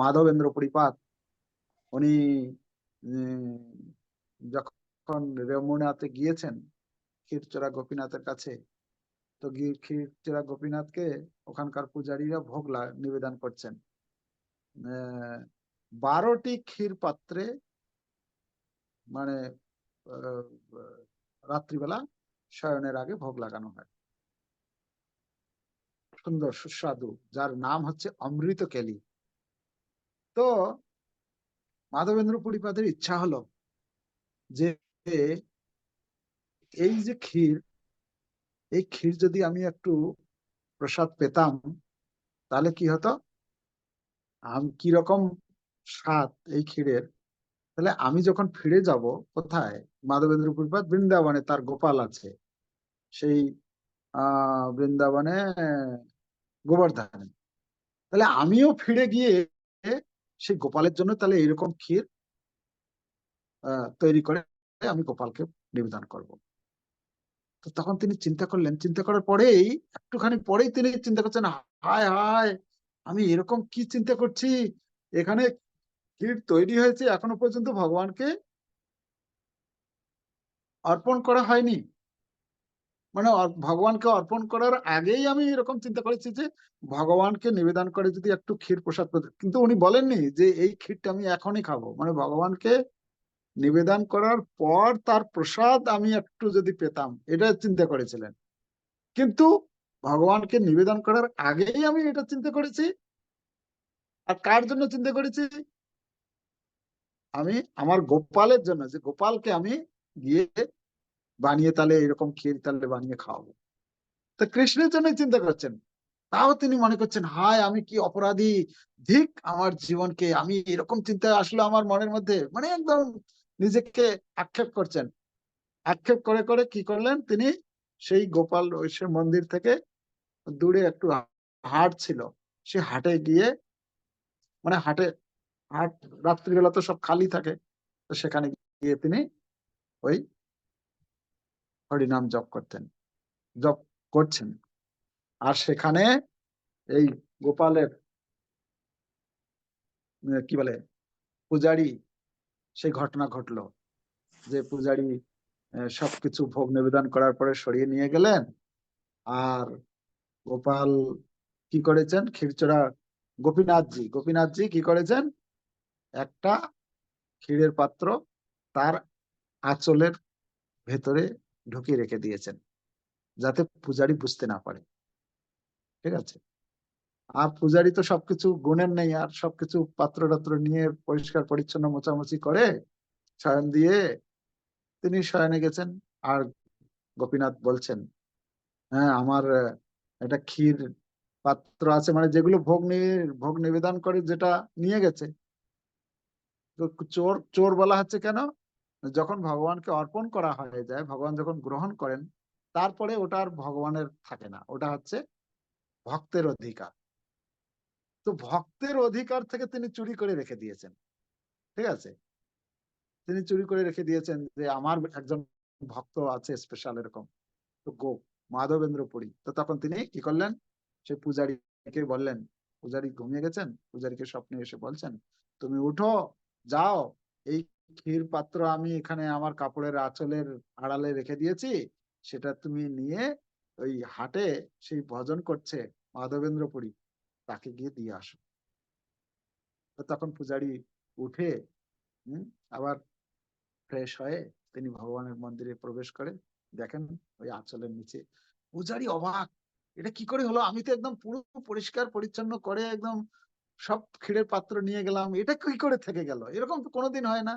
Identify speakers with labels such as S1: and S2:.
S1: মাধবেন্দ্র পরিপাত উনি যখন রেমুনাতে গিয়েছেন, ক্ষীরচোরা গোপীনাথের কাছে, তো ক্ষীরচোরা গোপীনাথকে ওখানকার পূজারীরা ভোগ নিবেদন করছেন। বারোটি ক্ষীর পাত্রে মানে রাত্রিবেলা শয়নের আগে ভোগ লাগানো হয়। সুন্দর, সুস্বাদু, যার নাম হচ্ছে অমৃত কেলি তো মাধবেন্দ্র পরিপাদের ইচ্ছা হলো যে এই যে ক্ষীর, এই ক্ষীর যদি আমি একটু প্রসাদ পেতাম, তাহলে কি হতো? আমি কীরকম স্বাদ এই ক্ষীরের? তাহলে আমি যখন ফিরে যাব কোথায়? মাধবেন্দ্র পরিপাত বৃন্দাবনে, তার গোপাল আছে। সেই আহ বৃন্দাবনে গোবর্ধনে। তাহলে আমিও ফিরে গিয়ে সেই গোপালের জন্য তাহলে এরকম ক্ষীর তৈরি করে আমি গোপালকে নিবেদন করব। তো তখন তিনি চিন্তা করলেন, চিন্তা করার পরেই, একটুখানি পরেই তিনি চিন্তা করছেন, হায় হায়, আমি এরকম কি চিন্তা করছি? এখানে ক্ষীর তৈরি হয়েছে, এখনও পর্যন্ত ভগবানকে অর্পণ করা হয়নি। মানে ভগবানকে অর্পণ করার আগেই আমি এরকম চিন্তা করেছি যে, ভগবানকে নিবেদন করে যদি একটু ক্ষীর প্রসাদ কিন্তু উনি বলেননি যে, এই ক্ষীরটা আমি এখনই খাব। মানে ভগবানকে নিবেদন করার পর তার প্রসাদ আমি একটু যদি পেতাম, এটা চিন্তা করেছিলেন। কিন্তু ভগবানকে নিবেদন করার আগেই আমি এটা চিন্তা করেছি। আর কার জন্য চিন্তা করেছি? আমি আমার গোপালের জন্য। যে গোপালকে আমি গিয়ে বানিয়ে তাহলে এরকম ক্ষীর তাহলে বানিয়ে খাওয়াবো। তো কৃষ্ণের জন্য চিন্তা করছেন। তাও তিনি মনে করছেন, হায়, আমি কি অপরাধী? ধিক, আমার জীবনকে আমি এরকম চিন্তা আসলো আমার মনের মধ্যে? মানে একদম নিজেকে আক্ষেপ করছেন। আক্ষেপ করে করে কি করলেন তিনি? সেই গোপাল মন্দির থেকে দূরে একটু হাট ছিল। সে হাটে গিয়ে মানে হাটে, হাট রাত্রিবেলা তো সব খালি থাকে। তো সেখানে গিয়ে তিনি ওই হরিনাম জপ করতেন, জপ করছেন। আর সেখানে এই গোপালের কি বলে, পূজারি, সেই ঘটনা ঘটলো। যে পূজারি সবকিছু ভোগ নিবেদন করার পরে সরিয়ে নিয়ে গেলেন। আর গোপাল কি করেছেন? ক্ষীরচোরা, গোপীনাথজি গোপীনাথজি কি করেছেন? একটা ক্ষীরের পাত্র তার আঁচলের ভেতরে ঢুকিয়ে রেখে দিয়েছেন, যাতে পূজারি বুঝতে না পারে। ঠিক আছে? আর পূজারি তো সবকিছু গুণের নেই, আর সবকিছু পাত্র টাত্র নিয়ে পরিষ্কার, পরিচ্ছন্ন, মোছামুছি করে শয়ন দিয়ে তিনি শয়নে গেছেন। আর গোপীনাথ বলছেন হ্যাঁ আমার একটা ক্ষীর পাত্র আছে মানে যেগুলো ভোগ নিয়ে ভোগ নিবেদন করে যেটা নিয়ে গেছে। চোর চোর বলা হচ্ছে কেন? যখন ভগবানকে অর্পণ করা হয়ে যায়, ভগবান যখন গ্রহণ করেন, তারপরে ওটা আর ভগবানের থাকে না। ওটা হচ্ছে ভক্তের অধিকার। তো ভক্তের অধিকার থেকে তিনি চুরি করে রেখে দিয়েছেন। ঠিক আছে? তিনি চুরি করে রেখে দিয়েছেন যে, আমার একজন ভক্ত আছে স্পেশাল এরকম। তো গো মাধবেন্দ্র পুরী তো তখন তিনি কি করলেন? সে পূজারীকে বললেন, পূজারী ঘুমিয়ে গেছেন? পূজারীকে স্বপ্নে এসে বলছেন, তুমি উঠো, যাও, এই ক্ষীর পাত্র আমি এখানে আমার কাপড়ের আঁচলের আড়ালে রেখে দিয়েছি। সেটা তুমি নিয়ে ওই হাটে সেই ভজন করছে মাধবেন্দ্র পুরী তাকে গিয়ে দিয়ে আসো। তখন পূজারী উঠে আবার ফ্রেশ হয়ে তিনি ভগবানের মন্দিরে প্রবেশ করে। দেখেন ওই আঁচলের নিচে। পূজারী অবাক, এটা কি করে হলো? আমি তো একদম পুরো পরিষ্কার পরিচ্ছন্ন করে একদম সব ক্ষীরের পাত্র নিয়ে গেলাম। এটা কি করে থেকে গেল? এরকম তো কোনোদিন হয় না।